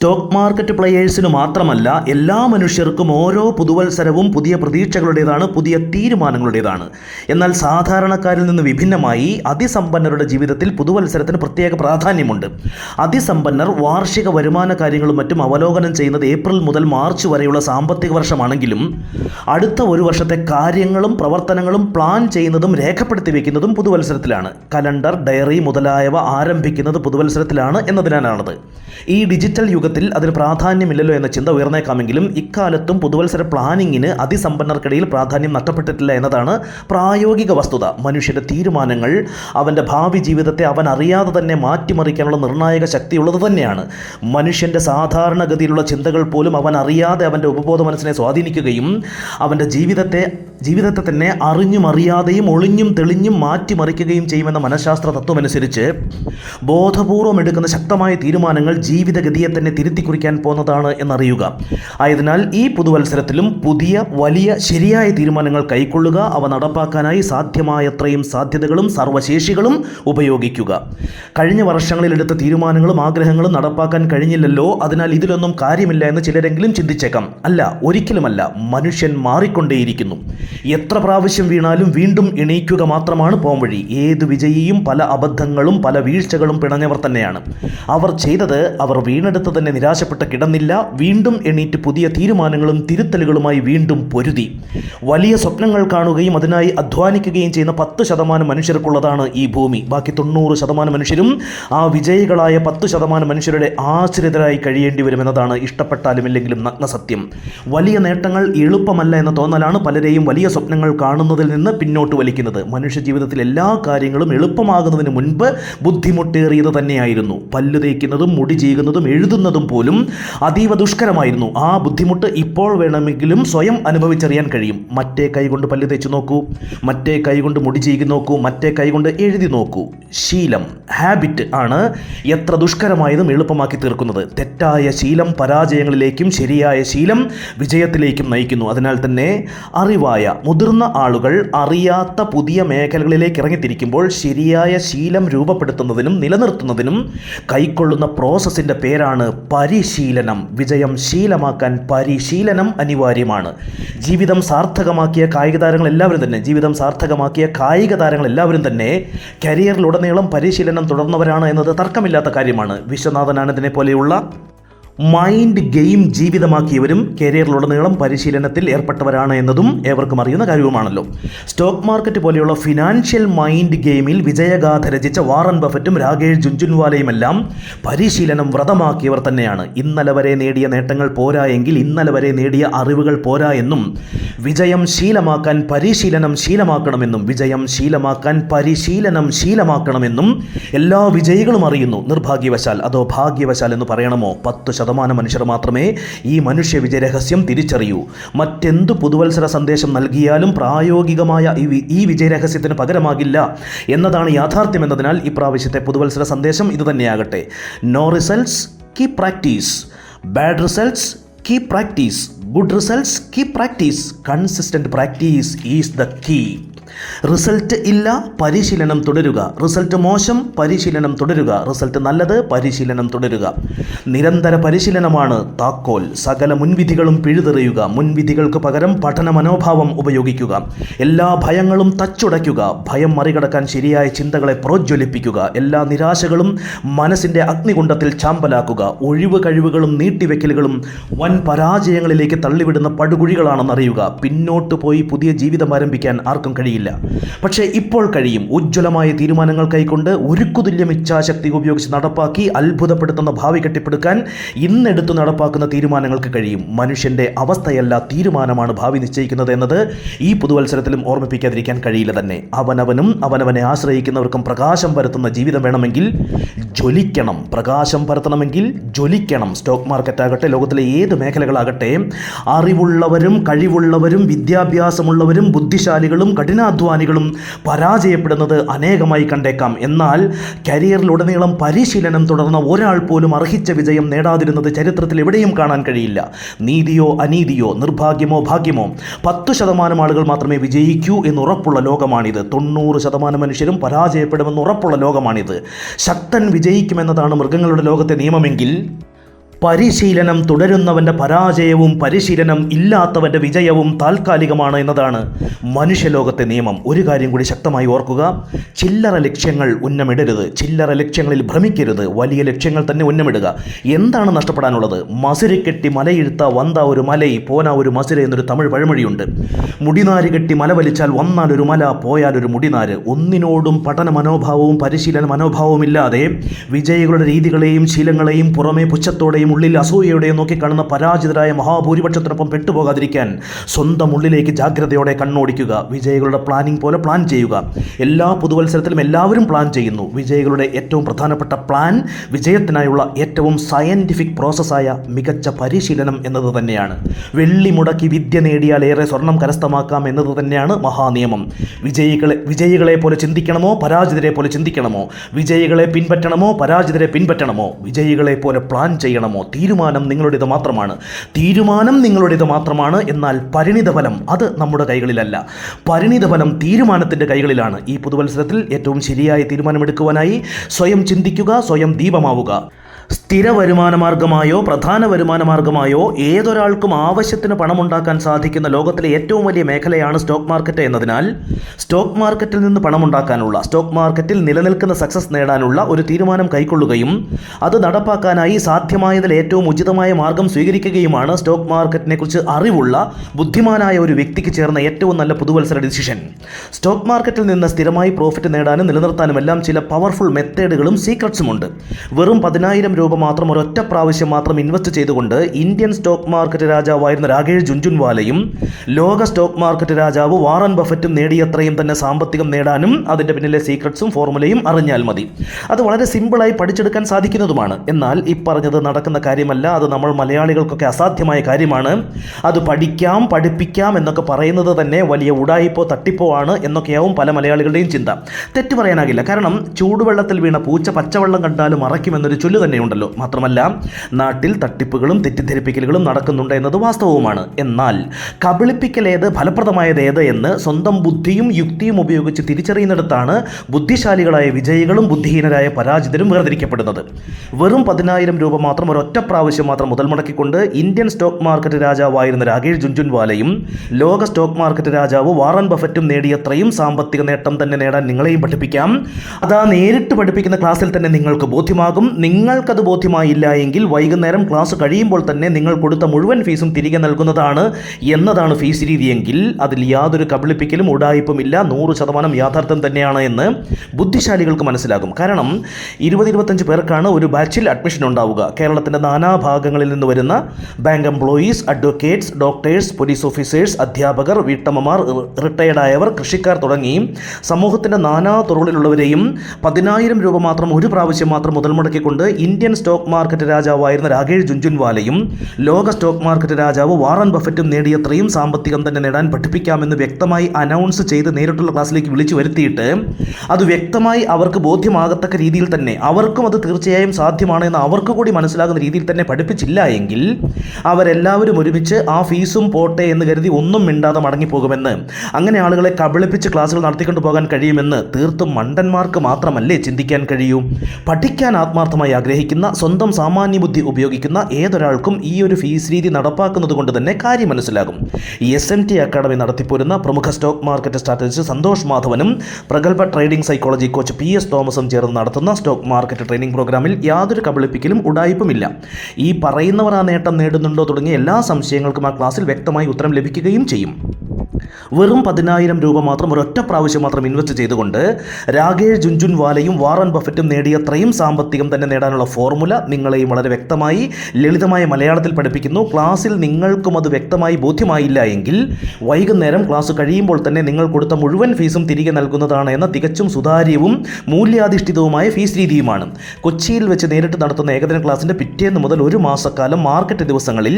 Stock market പ്ലെയേഴ്സിന് മാത്രമല്ല എല്ലാ മനുഷ്യർക്കും ഓരോ പുതുവത്സരവും പുതിയ പ്രതീക്ഷകളുടേതാണ് പുതിയ തീരുമാനങ്ങളുടേതാണ്. എന്നാൽ സാധാരണക്കാരിൽ നിന്ന് വിഭിന്നമായി അതിസമ്പന്നരുടെ ജീവിതത്തിൽ പുതുവത്സരത്തിന് പ്രത്യേക പ്രാധാന്യമുണ്ട്. അതിസമ്പന്നർ വാർഷിക വരുമാന കാര്യങ്ങളും മറ്റും അവലോകനം ചെയ്യുന്നത് ഏപ്രിൽ മുതൽ മാർച്ച് വരെയുള്ള സാമ്പത്തിക വർഷമാണെങ്കിലും അടുത്ത ഒരു വർഷത്തെ കാര്യങ്ങളും പ്രവർത്തനങ്ങളും പ്ലാൻ ചെയ്യുന്നതും രേഖപ്പെടുത്തി വയ്ക്കുന്നതും പുതുവത്സരത്തിലാണ്. കലണ്ടർ ഡയറി മുതലായവ ആരംഭിക്കുന്നത് പുതുവത്സരത്തിലാണ് എന്നതിനാലാണത്. ഈ ഡിജിറ്റൽ യുഗത്തിൽ അതിന് പ്രാധാന്യമില്ലല്ലോ എന്ന ചിന്ത ഉയർന്നേക്കാമെങ്കിലും ഇക്കാലത്തും പുതുവത്സര പ്ലാനിങ്ങിന് അതിസമ്പന്നർക്കിടയിൽ പ്രാധാന്യം നഷ്ടപ്പെട്ടിട്ടില്ല എന്നതാണ് പ്രായോഗിക വസ്തുത. മനുഷ്യന്റെ തീരുമാനങ്ങൾ അവന്റെ ഭാവി ജീവിതത്തെ അവൻ അറിയാതെ തന്നെ മാറ്റിമറിക്കാനുള്ള നിർണായക ശക്തിയുള്ളത് തന്നെയാണ്. മനുഷ്യന്റെ സാധാരണഗതിയിലുള്ള ചിന്തകൾ പോലും അവൻ അറിയാതെ അവന്റെ ഉപബോധ മനസ്സിനെ സ്വാധീനിക്കുകയും അവന്റെ ജീവിതത്തെ ജീവിതത്തെ തന്നെ അറിഞ്ഞും അറിയാതെയും ഒളിഞ്ഞും തെളിഞ്ഞും മാറ്റിമറിക്കുകയും ചെയ്യുമെന്ന മനഃശാസ്ത്ര തത്വമനുസരിച്ച് ബോധപൂർവം എടുക്കുന്ന ശക്തമായ തീരുമാനങ്ങൾ ജീവിതഗതിയെ തന്നെ തിരുത്തി കുറിക്കാൻ പോകുന്നതാണ് എന്നറിയുക. ആയതിനാൽ ഈ പുതുവത്സരത്തിലും പുതിയ വലിയ ശരിയായ തീരുമാനങ്ങൾ കൈക്കൊള്ളുക അവ നടപ്പാക്കാനായി സാധ്യമായത്രയും സാധ്യതകളും സർവശേഷികളും ഉപയോഗിക്കുക. കഴിഞ്ഞ വർഷങ്ങളിൽ എടുത്ത തീരുമാനങ്ങളും ആഗ്രഹങ്ങളും നടപ്പാക്കാൻ കഴിഞ്ഞില്ലല്ലോ അതിനാൽ ഇതിലൊന്നും കാര്യമില്ല എന്ന് ചിലരെങ്കിലും ചിന്തിച്ചേക്കാം. അല്ല ഒരിക്കലുമല്ല. മനുഷ്യൻ മാറിക്കൊണ്ടേയിരിക്കുന്നു. എത്ര പ്രാവശ്യം വീണാലും വീണ്ടും എണീക്കുക മാത്രമാണ് പോംവഴി. ഏത് വിജയിയും പല അബദ്ധങ്ങളും പല വീഴ്ചകളും പിണഞ്ഞവർ തന്നെയാണ്. അവർ ചെയ്തത് അവർ വീണെടുത്ത് തന്നെ നിരാശപ്പെട്ട് കിടന്നില്ല. വീണ്ടും എണീറ്റ് പുതിയ തീരുമാനങ്ങളും തിരുത്തലുകളുമായി വീണ്ടും പൊരുതി. വലിയ സ്വപ്നങ്ങൾ കാണുകയും അതിനായി അധ്വാനിക്കുകയും ചെയ്യുന്ന പത്ത് ശതമാനം മനുഷ്യർക്കുള്ളതാണ് ഈ ഭൂമി. ബാക്കി തൊണ്ണൂറ് ശതമാനം മനുഷ്യരും ആ വിജയികളായ പത്ത് ശതമാനം മനുഷ്യരുടെ ആശ്രിതരായി കഴിയേണ്ടി വരുമെന്നതാണ് ഇഷ്ടപ്പെട്ടാലും ഇല്ലെങ്കിലും നഗ്നസത്യം വലിയ നേട്ടങ്ങൾ എളുപ്പമല്ല എന്ന തോന്നലാണ് പലരെയും വലിയ സ്വപ്നങ്ങൾ കാണുന്നതിൽ നിന്ന് പിന്നോട്ട് വലിക്കുന്നത്. മനുഷ്യ എല്ലാ കാര്യങ്ങളും എളുപ്പമാകുന്നതിന് മുൻപ് ബുദ്ധിമുട്ടേറിയത് തന്നെയായിരുന്നു. പല്ലു തേക്കുന്നതും മുടി ചെയ്യുന്നതും എഴുതുന്നതും പോലും അതീവ ദുഷ്കരമായിരുന്നു. ആ ബുദ്ധിമുട്ട് ഇപ്പോൾ വേണമെങ്കിലും സ്വയം അനുഭവിച്ചറിയാൻ കഴിയും. മറ്റേ കൈകൊണ്ട് പല്ല് തേച്ച് നോക്കൂ. മറ്റേ കൈകൊണ്ട് മുടി ചെയ്ത് നോക്കൂ. മറ്റേ കൈകൊണ്ട് എഴുതി നോക്കൂ. ശീലം ഹാബിറ്റ് ആണ് എത്ര ദുഷ്കരമായതും എളുപ്പമാക്കി തീർക്കുന്നത്. തെറ്റായ ശീലം പരാജയങ്ങളിലേക്കും ശരിയായ ശീലം വിജയത്തിലേക്കും നയിക്കുന്നു. അതിനാൽ തന്നെ അറിവായ മുതിർന്ന ആളുകൾ അറിയാത്ത പുതിയ മേഖലകളിലേക്ക് ഇറങ്ങിത്തിരിക്കുമ്പോൾ ശരിയായ ശീലം രൂപപ്പെടുത്തുന്നതിനും നിലനിർത്തുന്നതിനും കൈക്കൊള്ളുന്ന പ്രോസസ്സിന്റെ പേരാണ് പരിശീലനം. വിജയം ശീലമാക്കാൻ പരിശീലനം അനിവാര്യമാണ്. ജീവിതം സാർത്ഥകമാക്കിയ കായിക താരങ്ങൾ എല്ലാവരും തന്നെ ജീവിതം സാർത്ഥകമാക്കിയ കായിക താരങ്ങൾ എല്ലാവരും തന്നെ കരിയറിലുടനീളം പരിശീലനം തുടർന്നവരാണ് എന്നത് തർക്കമില്ലാത്ത കാര്യമാണ്. വിശ്വനാഥൻ ആനന്ദിനെ പോലെയുള്ള മൈൻഡ് ഗെയിം ജീവിതമാക്കിയവരും കരിയറിലുടനീളം പരിശീലനത്തിൽ ഏർപ്പെട്ടവരാണ് എന്നതും ഏവർക്കും അറിയുന്ന കാര്യവുമാണല്ലോ. സ്റ്റോക്ക് മാർക്കറ്റ് പോലെയുള്ള ഫിനാൻഷ്യൽ മൈൻഡ് ഗെയിമിൽ വിജയഗാഥ രചിച്ച വാറൻ ബഫറ്റും രാകേഷ് ജുൻജുൻവാലയുമെല്ലാം പരിശീലനം വ്രതമാക്കിയവർ തന്നെയാണ്. ഇന്നലെ വരെ നേടിയ നേട്ടങ്ങൾ പോരാ എങ്കിൽ ഇന്നലെ വരെ നേടിയ അറിവുകൾ പോരാ എന്നും വിജയം ശീലമാക്കാൻ പരിശീലനം ശീലമാക്കണമെന്നും വിജയം ശീലമാക്കാൻ പരിശീലനം ശീലമാക്കണമെന്നും എല്ലാ വിജയികളും അറിയുന്നു. നിർഭാഗ്യവശാൽ അതോ ഭാഗ്യവശാൽ എന്ന് പറയണമോ? പത്ത് ശതമാനം മനുഷ്യർ മാത്രമേ ഈ മനുഷ്യ വിജയരഹസ്യം തിരിച്ചറിയൂ. മറ്റെന്തു പുതുവത്സര സന്ദേശം നൽകിയാലും പ്രായോഗികമായ ഈ വിജയരഹസ്യത്തിന് പകരമാകില്ല എന്നതാണ് യാഥാർത്ഥ്യം എന്നതിനാൽ ഇപ്രാവശ്യത്തെ പുതുവത്സര സന്ദേശം ഇതുതന്നെയാകട്ടെ no results key practice bad results key practice good results key practice consistent practice is the key result ഇല്ല പരിശീലനം തുടരുക. റിസൾട്ട് മോശം പരിശീലനം തുടരുക. റിസൾട്ട് നല്ലത് പരിശീലനം തുടരുക. നിരന്തര പരിശീലനമാണ് താക്കോൽ. സകല മുൻവിധികളും പിഴുതെറിയുക. മുൻവിധികൾക്ക് പകരം പഠന മനോഭാവം ഉപയോഗിക്കുക. എല്ലാ ഭയങ്ങളും തച്ചുടയ്ക്കുക. ഭയം മറികടക്കാൻ ശരിയായ ചിന്തകളെ പ്രോജ്വലിപ്പിക്കുക. എല്ലാ നിരാശകളും മനസ്സിന്റെ അഗ്നികുണ്ടത്തിൽ ചാമ്പലാക്കുക. ഒഴിവ് കഴിവുകളും നീട്ടിവെക്കലുകളും വൻ പരാജയങ്ങളിലേക്ക് തള്ളിവിടുന്ന പടുകുഴികളാണെന്നറിയുക. പിന്നോട്ട് പോയി പുതിയ ജീവിതം ആരംഭിക്കാൻ ആർക്കും കഴിയില്ല. പക്ഷേ ഇപ്പോൾ കഴിയും. ഉജ്ജ്വലമായ തീരുമാനങ്ങൾ കൈക്കൊണ്ട് ഉരുക്കുതുല്യം ഇച്ഛാശക്തി ഉപയോഗിച്ച് നടപ്പാക്കി അത്ഭുതപ്പെടുത്തുന്ന ഭാവി കെട്ടിപ്പടുക്കാൻ ഇന്നെടുത്ത് നടപ്പാക്കുന്ന തീരുമാനങ്ങൾക്ക് കഴിയും. മനുഷ്യന്റെ അവസ്ഥയല്ല തീരുമാനമാണ് ഭാവി നിശ്ചയിക്കുന്നത് എന്നത് ഈ പുതുവത്സരത്തിലും ഓർമ്മിപ്പിക്കാതിരിക്കാൻ കഴിയില്ല തന്നെ. അവനവനും അവനവനെ ആശ്രയിക്കുന്നവർക്കും പ്രകാശം പരത്തുന്ന ജീവിതം വേണമെങ്കിൽ ജ്വലിക്കണം. പ്രകാശം പരത്തണമെങ്കിൽ ജ്വലിക്കണം. സ്റ്റോക്ക് മാർക്കറ്റ് ആകട്ടെ ലോകത്തിലെ ഏത് മേഖലകളാകട്ടെ അറിവുള്ളവരും കഴിവുള്ളവരും വിദ്യാഭ്യാസമുള്ളവരും ബുദ്ധിശാലികളും കഠിനാധ്വാനികളും പരാജയപ്പെടുന്നത് അനേകമായി കണ്ടേക്കാം. എന്നാൽ കരിയറിലുടനീളം പരിശീലനം തുടർന്ന ഒരാൾ പോലും അർഹിച്ച വിജയം നേടാതിരുന്നത് ചരിത്രത്തിൽ എവിടെയും കാണാൻ കഴിയില്ല. നീതിയോ അനീതിയോ നിർഭാഗ്യമോ ഭാഗ്യമോ. പത്ത് ശതമാനം ആളുകൾ മാത്രമേ വിജയിക്കൂ എന്ന് ഉറപ്പുള്ള ലോകമാണിത്. തൊണ്ണൂറ് ശതമാനം മനുഷ്യരും പരാജയപ്പെടുമെന്ന് ഉറപ്പുള്ള ലോകമാണിത്. ശക്തൻ വിജയിക്കുമെന്നതാണ് മൃഗങ്ങളുടെ ലോകത്തെ നിയമമെങ്കിൽ പരിശീലനം തുടരുന്നവന്റെ പരാജയവും പരിശീലനം ഇല്ലാത്തവന്റെ വിജയവും താൽക്കാലികമാണ് എന്നതാണ് മനുഷ്യലോകത്തെ നിയമം. ഒരു കാര്യം കൂടി ശക്തമായി ഓർക്കുക. ചില്ലറ ലക്ഷ്യങ്ങൾ ഉന്നമിടരുത്. ചില്ലറ ലക്ഷ്യങ്ങളിൽ ഭ്രമിക്കരുത്. വലിയ ലക്ഷ്യങ്ങൾ തന്നെ ഉന്നമിടുക. എന്താണ് നഷ്ടപ്പെടാനുള്ളത്? മസുര കെട്ടി മലയിഴുത്ത വന്ന ഒരു മലയി പോന ഒരു മസുര എന്നൊരു തമിഴ് പഴമൊഴിയുണ്ട്. മുടിനാര് കെട്ടി മല വലിച്ചാൽ വന്നാൽ ഒരു മല പോയാൽ ഒരു മുടിനാര്. ഒന്നിനോടും പഠന മനോഭാവവും പരിശീലന മനോഭാവവും ഇല്ലാതെ വിജയികളുടെ രീതികളെയും ശീലങ്ങളെയും പുറമേ പുച്ഛത്തോടെയും ഉള്ളിൽ നോക്കി നോക്കിക്കാണുന്ന പരാജിതരായ മഹാഭൂരിപക്ഷത്തിനൊപ്പം പെട്ടുപോകാതിരിക്കാൻ സ്വന്തം ഉള്ളിലേക്ക് ജാഗ്രതയോടെ കണ്ണോടിക്കുക. വിജയികളുടെ പ്ലാനിംഗ് പോലെ പ്ലാൻ ചെയ്യുക. എല്ലാ പുതുവത്സരത്തിലും എല്ലാവരും പ്ലാൻ ചെയ്യുന്നു. വിജയികളുടെ ഏറ്റവും പ്രധാനപ്പെട്ട പ്ലാൻ വിജയത്തിനായുള്ള ഏറ്റവും സയന്റിഫിക് പ്രോസസ്സായ മികച്ച പരിശീലനം എന്നത് തന്നെയാണ്. വെള്ളി മുടക്കി വിദ്യ നേടിയാൽ ഏറെ സ്വർണം കരസ്ഥമാക്കാം എന്നത് തന്നെയാണ് മഹാനിയമം. വിജയികളെ വിജയികളെ പോലെ ചിന്തിക്കണമോ? പരാജിതരെ പോലെ ചിന്തിക്കണമോ? വിജയികളെ പിൻപറ്റണമോ? പരാജിതരെ പിൻപറ്റണമോ? വിജയികളെ പോലെ പ്ലാൻ ചെയ്യണമോ? തീരുമാനം നിങ്ങളുടേത് മാത്രമാണ്. തീരുമാനം നിങ്ങളുടേത് മാത്രമാണ്. എന്നാൽ പരിണിതഫലം അത് നമ്മുടെ കൈകളിലല്ല. പരിണിതഫലം തീരുമാനത്തിന്റെ കൈകളിലാണ്. ഈ പുതുവത്സരത്തിൽ ഏറ്റവും ശരിയായ തീരുമാനമെടുക്കുവാനായി സ്വയം ചിന്തിക്കുക സ്വയം ദീപമാവുക. സ്ഥിര വരുമാന മാർഗമായോ പ്രധാന വരുമാന മാർഗമായോ ഏതൊരാൾക്കും ആവശ്യത്തിന് പണമുണ്ടാക്കാൻ സാധിക്കുന്ന ലോകത്തിലെ ഏറ്റവും വലിയ മേഖലയാണ് സ്റ്റോക്ക് മാർക്കറ്റ് എന്നതിനാൽ സ്റ്റോക്ക് മാർക്കറ്റിൽ നിന്ന് പണമുണ്ടാക്കാനുള്ള സ്റ്റോക്ക് മാർക്കറ്റിൽ നിലനിൽക്കുന്ന സക്സസ് നേടാനുള്ള ഒരു തീരുമാനം കൈക്കൊള്ളുകയും അത് നടപ്പാക്കാനായി സാധ്യമായതിൽ ഏറ്റവും ഉചിതമായ മാർഗം സ്വീകരിക്കുകയുമാണ് സ്റ്റോക്ക് മാർക്കറ്റിനെ കുറിച്ച് അറിവുള്ള ബുദ്ധിമാനായ ഒരു വ്യക്തിക്ക് ചേർന്ന ഏറ്റവും നല്ല പുതുവത്സര ഡിസിഷൻ സ്റ്റോക്ക് മാർക്കറ്റിൽ നിന്ന് സ്ഥിരമായി പ്രോഫിറ്റ് നേടാനും നിലനിർത്താനുമെല്ലാം ചില പവർഫുൾ മെത്തേഡുകളും സീക്രട്സുമുണ്ട് വെറും പതിനായിരം രൂപ മാത്രം ഒരൊറ്റ പ്രാവശ്യം മാത്രം ഇൻവെസ്റ്റ് ചെയ്തുകൊണ്ട് ഇന്ത്യൻ സ്റ്റോക്ക് മാർക്കറ്റ് രാജാവായിരുന്ന രാകേഷ് ജുൻജുൻവാലയും ലോക സ്റ്റോക്ക് മാർക്കറ്റ് രാജാവ് വാറൻ ബഫറ്റും നേടിയത്രയും തന്നെ സാമ്പത്തികം നേടാനും അതിന്റെ പിന്നിലെ സീക്രട്സും ഫോർമുലയും അറിഞ്ഞാൽ മതി. അത് വളരെ സിമ്പിളായി പഠിച്ചെടുക്കാൻ സാധിക്കുന്നതുമാണ്. എന്നാൽ ഈ പറഞ്ഞത് നടക്കുന്ന കാര്യമല്ല. അത് നമ്മൾ മലയാളികൾക്കൊക്കെ അസാധ്യമായ കാര്യമാണ്. അത് പഠിക്കാം പഠിപ്പിക്കാം എന്നൊക്കെ പറയുന്നത് തന്നെ വലിയ ഉടായിപ്പോ തട്ടിപ്പോ ആണ് എന്നൊക്കെയാവും പല മലയാളികളുടെയും ചിന്ത. തെറ്റ് പറയാനാകില്ല. കാരണം ചൂടുവെള്ളത്തിൽ വീണ പൂച്ച പച്ചവെള്ളം കണ്ടാലും മറയ്ക്കുമെന്നൊരു ചൊല്ല് തന്നെയുണ്ടല്ലോ മാത്രമല്ല നാട്ടിൽ തട്ടിപ്പുകളും തെറ്റിദ്ധരിപ്പിക്കലുകളും നടക്കുന്നുണ്ട് എന്നത് വാസ്തവവുമാണ്. എന്നാൽ ഫലപ്രദമായത് ഏത് എന്ന് സ്വന്തം ബുദ്ധിയും യുക്തിയും ഉപയോഗിച്ച് തിരിച്ചറിയുന്നിടത്താണ് ബുദ്ധിശാലികളായ വിജയികളും ബുദ്ധിഹീനരായ പരാജിതരും വേർതിരിക്കപ്പെടുന്നത്. വെറും പതിനായിരം രൂപ മാത്രം ഒരൊറ്റ പ്രാവശ്യം മാത്രം മുതൽ മുടക്കിക്കൊണ്ട് ഇന്ത്യൻ സ്റ്റോക്ക് മാർക്കറ്റ് രാജാവായിരുന്ന രാകേഷ് ജുൻജുൻവാലയും ലോക സ്റ്റോക്ക് മാർക്കറ്റ് രാജാവ് വാറൻ ബഫറ്റും നേടിയത്രയും സാമ്പത്തിക നേട്ടം തന്നെ നേടാൻ നിങ്ങളെയും പഠിപ്പിക്കാം. അതാ നേരിട്ട് പഠിപ്പിക്കുന്ന ക്ലാസ്സിൽ തന്നെ നിങ്ങൾക്ക് ബോധ്യമാകും. നിങ്ങൾക്കത് ബോധ്യമായില്ല എങ്കിൽ വൈകുന്നേരം ക്ലാസ് കഴിയുമ്പോൾ തന്നെ നിങ്ങൾ കൊടുത്ത മുഴുവൻ ഫീസും തിരികെ നൽകുന്നതാണ് എന്നതാണ് ഫീസ് രീതിയെങ്കിൽ അതിൽ യാതൊരു കബളിപ്പിക്കലും ഉടായ്പുമില്ല നൂറ് ശതമാനം യാഥാർത്ഥ്യം തന്നെയാണ് എന്ന് ബുദ്ധിശാലികൾക്ക് മനസ്സിലാകും. കാരണം ഇരുപത് ഇരുപത്തഞ്ച് പേർക്കാണ് ഒരു ബാച്ചിൽ അഡ്മിഷൻ ഉണ്ടാവുക. കേരളത്തിന്റെ നാനാഭാഗങ്ങളിൽ നിന്ന് വരുന്ന bank employees advocates doctors police officers അധ്യാപകർ വീട്ടമ്മമാർ റിട്ടയർഡായവർ കൃഷിക്കാർ തുടങ്ങി സമൂഹത്തിന്റെ നാനാ തുറകളിലുള്ളവരെയും പതിനായിരം രൂപ മാത്രം ഒരു പ്രാവശ്യം മാത്രം മുതൽ മുടക്കിക്കൊണ്ട് ഇന്ത്യൻ സ്റ്റോക്ക് മാർക്കറ്റ് രാജാവായിരുന്ന രാകേഷ് ജുൻജുൻവാലയും ലോക സ്റ്റോക്ക് മാർക്കറ്റ് രാജാവ് വാറൻ ബഫറ്റും നേടിയത്രയും സാമ്പത്തികം തന്നെ നേടാൻ പഠിപ്പിക്കാമെന്ന് വ്യക്തമായി അനൗൺസ് ചെയ്ത് നേരിട്ടുള്ള ക്ലാസ്സിലേക്ക് വിളിച്ചു വരുത്തിയിട്ട് അത് വ്യക്തമായി അവർക്ക് ബോധ്യമാകത്തക്ക രീതിയിൽ തന്നെ അവർക്കും അത് തീർച്ചയായും സാധ്യമാണ് എന്ന് അവർക്ക് കൂടി മനസ്സിലാകുന്ന രീതിയിൽ തന്നെ പഠിപ്പിച്ചില്ല എങ്കിൽ അവരെല്ലാവരും ഒരുമിച്ച് ആ ഫീസും പോട്ടെ എന്ന് കരുതി ഒന്നും മിണ്ടാതെ മടങ്ങിപ്പോകുമെന്ന് അങ്ങനെ ആളുകളെ കബളിപ്പിച്ച് ക്ലാസ്സുകൾ നടത്തിക്കൊണ്ടു പോകാൻ കഴിയുമെന്ന് തീർത്തും മണ്ടന്മാർക്ക് മാത്രമല്ലേ ചിന്തിക്കാൻ കഴിയൂ? പഠിക്കാൻ ആത്മാർത്ഥമായി ആഗ്രഹിക്കുന്ന സ്വന്തം സാമാന്യ ബുദ്ധി ഉപയോഗിക്കുന്ന ഏതൊരാൾക്കും ഈ ഒരു ഫീസ് രീതി നടപ്പാക്കുന്നത് കൊണ്ട് തന്നെ കാര്യം മനസ്സിലാകും. എസ് എം ടി അക്കാഡമി നടത്തിപ്പോരുന്ന പ്രമുഖ സ്റ്റോക്ക് മാർക്കറ്റ് സ്ട്രാറ്റജിസ്റ്റ് സന്തോഷ് മാധവനും പ്രഗത്ഭ trading psychology coach P S തോമസും ചേർന്ന് നടത്തുന്ന സ്റ്റോക്ക് മാർക്കറ്റ് ട്രെയിനിംഗ് പ്രോഗ്രാമിൽ യാതൊരു കബളിപ്പിക്കലും ഉടായ്പുമില്ല ഈ പറയുന്നവർ ആ നേട്ടം നേടുന്നുണ്ടോ തുടങ്ങിയ എല്ലാ സംശയങ്ങൾക്കും ആ ക്ലാസ്സിൽ വ്യക്തമായി ഉത്തരം ലഭിക്കുകയും ചെയ്യും. വെറും പതിനായിരം രൂപ മാത്രം ഒരൊറ്റ പ്രാവശ്യം മാത്രം ഇൻവെസ്റ്റ് ചെയ്തുകൊണ്ട് രാകേഷ് ജുൻജുൻ വാലയും വാറൻ ബഫറ്റും നേടിയത്രയും സാമ്പത്തികം തന്നെ നേടാനുള്ള ഫോർമുല നിങ്ങളെയും വളരെ വ്യക്തമായി ലളിതമായ മലയാളത്തിൽ പഠിപ്പിക്കുന്നു. ക്ലാസ്സിൽ നിങ്ങൾക്കും അത് വ്യക്തമായി ബോധ്യമായില്ല എങ്കിൽ വൈകുന്നേരം ക്ലാസ് കഴിയുമ്പോൾ തന്നെ നിങ്ങൾ കൊടുത്ത മുഴുവൻ ഫീസും തിരികെ നൽകുന്നതാണ് എന്ന തികച്ചും സുതാര്യവും മൂല്യാധിഷ്ഠിതവുമായ ഫീസ് രീതിയുമാണ്. കൊച്ചിയിൽ വെച്ച് നേരിട്ട് നടത്തുന്ന ഏകദിന ക്ലാസ്സിന്റെ പിറ്റേന്ന് മുതൽ ഒരു മാസക്കാലം മാർക്കറ്റ് ദിവസങ്ങളിൽ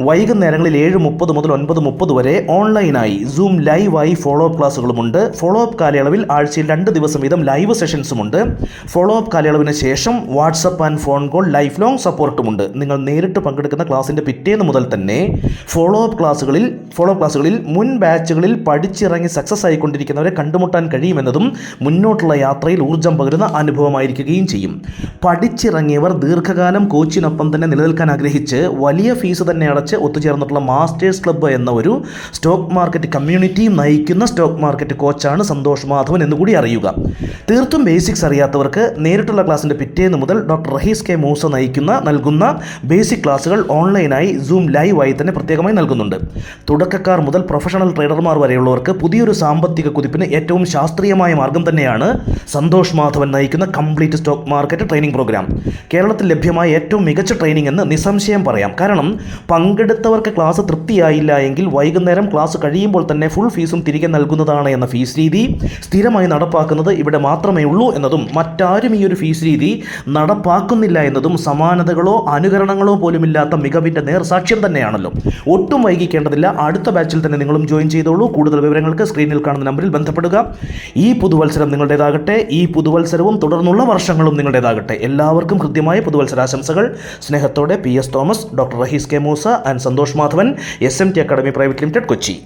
വൈകുന്നേരങ്ങളിൽ ഏഴ് മുപ്പത് മുതൽ ഒൻപത് മുപ്പത് വരെ ഓൺലൈനായി ഓൺലൈനായി സൂം ലൈവായി ഫോളോ അപ്പ് ക്ലാസ്സുകളുമുണ്ട് ഫോളോ അപ്പ് കാലയളവിൽ ആഴ്ചയിൽ രണ്ട് ദിവസം വീതം ലൈവ് സെഷൻസുമുണ്ട് ഫോളോ അപ്പ് കാലയളവിന് ശേഷം WhatsApp and phone call lifelong സപ്പോർട്ടുമുണ്ട് നിങ്ങൾ നേരിട്ട് പങ്കെടുക്കുന്ന ക്ലാസ്സിന്റെ പിറ്റേന്ന് മുതൽ തന്നെ ഫോളോ അപ്പ് ക്ലാസ്സുകളിൽ ഫോളോ അപ്പ് ക്ലാസ്സുകളിൽ മുൻ ബാച്ചുകളിൽ പഠിച്ചിറങ്ങി സക്സസ് ആയിക്കൊണ്ടിരിക്കുന്നവരെ കണ്ടുമുട്ടാൻ കഴിയുമെന്നതും മുന്നോട്ടുള്ള യാത്രയിൽ ഊർജം പകരുന്ന അനുഭവമായിരിക്കുകയും ചെയ്യും. പഠിച്ചിറങ്ങിയവർ ദീർഘകാലം കോച്ചിനൊപ്പം തന്നെ നിലനിൽക്കാൻ ആഗ്രഹിച്ച് വലിയ ഫീസ് തന്നെ അടച്ച് ഒത്തുചേർന്നിട്ടുള്ള മാസ്റ്റേഴ്സ് ക്ലബ്ബ് എന്ന ഒരു സ്റ്റോക്ക് കമ്മ്യൂണിറ്റി നയിക്കുന്ന സ്റ്റോക്ക് മാർക്കറ്റ് കോച്ചാണ് സന്തോഷ് മാധവൻ എന്നുകൂടി അറിയുക. തീർത്തും ബേസിക്സ് അറിയാത്തവർക്ക് നേരിട്ടുള്ള ക്ലാസ്സിന്റെ പിറ്റേന്ന് മുതൽ ഡോക്ടർ റഹീസ് കെ മൂസ നയിക്കുന്ന നൽകുന്ന ബേസിക് ക്ലാസ്സുകൾ ഓൺലൈനായി സൂം ലൈവായി തന്നെ പ്രത്യേകമായി നൽകുന്നുണ്ട്. തുടക്കക്കാർ മുതൽ പ്രൊഫഷണൽ ട്രേഡർമാർ വരെയുള്ളവർക്ക് പുതിയൊരു സാമ്പത്തിക കുതിപ്പിന് ഏറ്റവും ശാസ്ത്രീയമായ മാർഗം തന്നെയാണ് സന്തോഷ് മാധവൻ നയിക്കുന്ന complete stock market training programme കേരളത്തിൽ ലഭ്യമായ ഏറ്റവും മികച്ച ട്രെയിനിങ് എന്ന് നിസ്സംശയം പറയാം. കാരണം പങ്കെടുത്തവർക്ക് ക്ലാസ് തൃപ്തിയായില്ല എങ്കിൽ വൈകുന്നേരം ക്ലാസ് കഴിയുമ്പോൾ തന്നെ ഫുൾ ഫീസും തിരികെ നൽകുന്നതാണ് എന്ന ഫീസ് രീതി സ്ഥിരമായി നടപ്പാക്കുന്നത് ഇവിടെ മാത്രമേ ഉള്ളൂ എന്നതും മറ്റാരും ഈ ഒരു ഫീസ് രീതി നടപ്പാക്കുന്നില്ല എന്നതും സമാനതകളോ അനുകരണങ്ങളോ പോലുമില്ലാത്ത മികവിന്റെ നേർസാക്ഷ്യം തന്നെയാണല്ലോ. ഒട്ടും വൈകിക്കേണ്ടതില്ല. അടുത്ത ബാച്ചിൽ തന്നെ നിങ്ങളും ജോയിൻ ചെയ്തോളൂ. കൂടുതൽ വിവരങ്ങൾക്ക് സ്ക്രീനിൽ കാണുന്ന നമ്പറിൽ ബന്ധപ്പെടുക. ഈ പുതുവത്സരം നിങ്ങളുടേതാകട്ടെ ഈ പുതുവത്സരവും തുടർന്നുള്ള വർഷങ്ങളും നിങ്ങളുടേതാകട്ടെ. എല്ലാവർക്കും കൃത്യമായ പുതുവത്സരാശംസകൾ. സ്നേഹത്തോടെ P S Thomas doctor Rahees K Moosa and Santhosh Madhavan S M T academy private limited Kochi.